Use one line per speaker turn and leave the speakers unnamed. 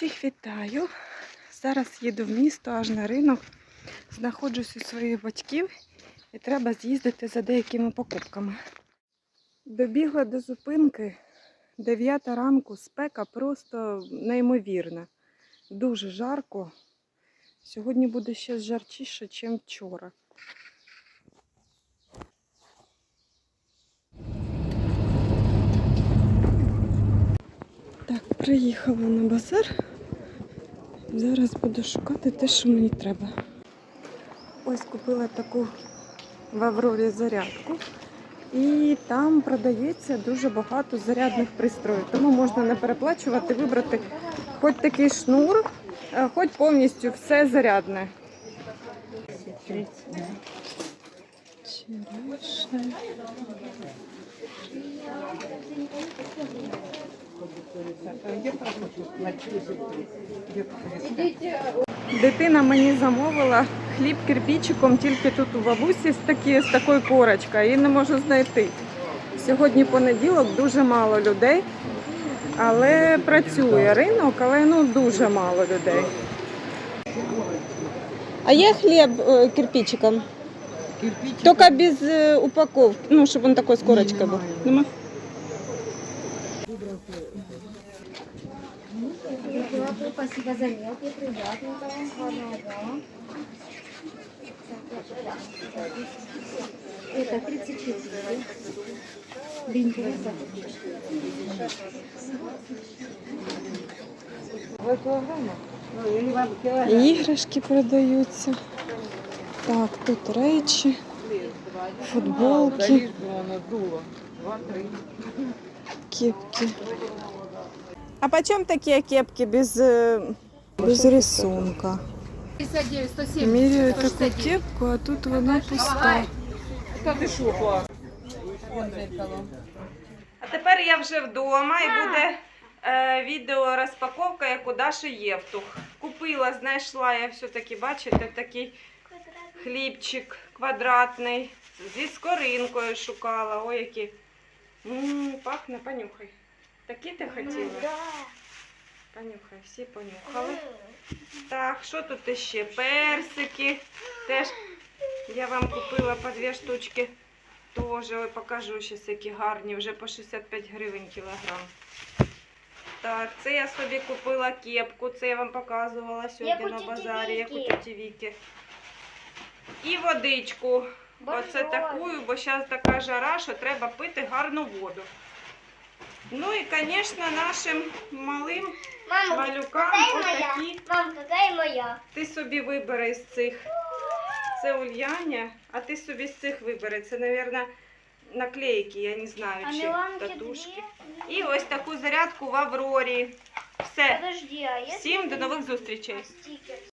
Всіх вітаю. Зараз їду в місто аж на ринок. Знаходжусь у своїх батьків і треба з'їздити за деякими покупками. Добігла до зупинки. 9 ранку, спека просто неймовірна. Дуже жарко. Сьогодні буде ще жарчіше, ніж вчора. Приїхала на базар. Зараз буду шукати те, що мені треба. Ось купила таку в Аврорі зарядку. І там продається дуже багато зарядних пристроїв. Тому можна не переплачувати, вибрати хоч такий шнур, е, хоч повністю все зарядне. Черешня. Дитина мені замовила хліб кирпичиком тільки тут у бабусі з, такі, з такою корочкою і не можу знайти. Сьогодні понеділок, дуже мало людей, але працює ринок, але ну дуже мало людей. А є хліб е, кирпичиком? Тільки без е, упаковки, ну, щоб він такий з корочкою був. Нема?
Спасибо за. Гарного дня. Это 34. Бинтовый
Іграшки продаються. Так, тут речі, футболки, кепки. А почем такі кепки без, е, без рисунка?
59, 170.
Міряю кепку, а тут вона пуста. А тепер я вже вдома і буде е, відео розпаковка, як у Євтух. Купила, знайшла я все-таки, бачите, такий хлібчик квадратний. Зі скоринкою шукала. Ой, який. М, пахне, понюхай. Такі ти хотіла? Понюхай, всі понюхали. Так, що тут іще? Персики. Теж я вам купила по дві штучки. Тоже, ой, покажу щас, які гарні, вже по 65 гривень кілограм. Так, це я собі купила кепку, це я вам показувала сьогодні на базарі, як у тіті Віки. І водичку. Оце
Бажаю.
таку, бо зараз така жара, що треба пити гарну воду. Ну і, звісно, нашим малим
Мама,
малюкам отакі.
Мам, какая моя?
Ти собі вибери з цих. Це Ульяня, а ти собі з цих вибери. Це, мабуть, наклейки, я не знаю,
А
чи татушки.
две?
І ось таку зарядку в Аврорі. Все.
Подожди, а.
Всім до нових зустрічей.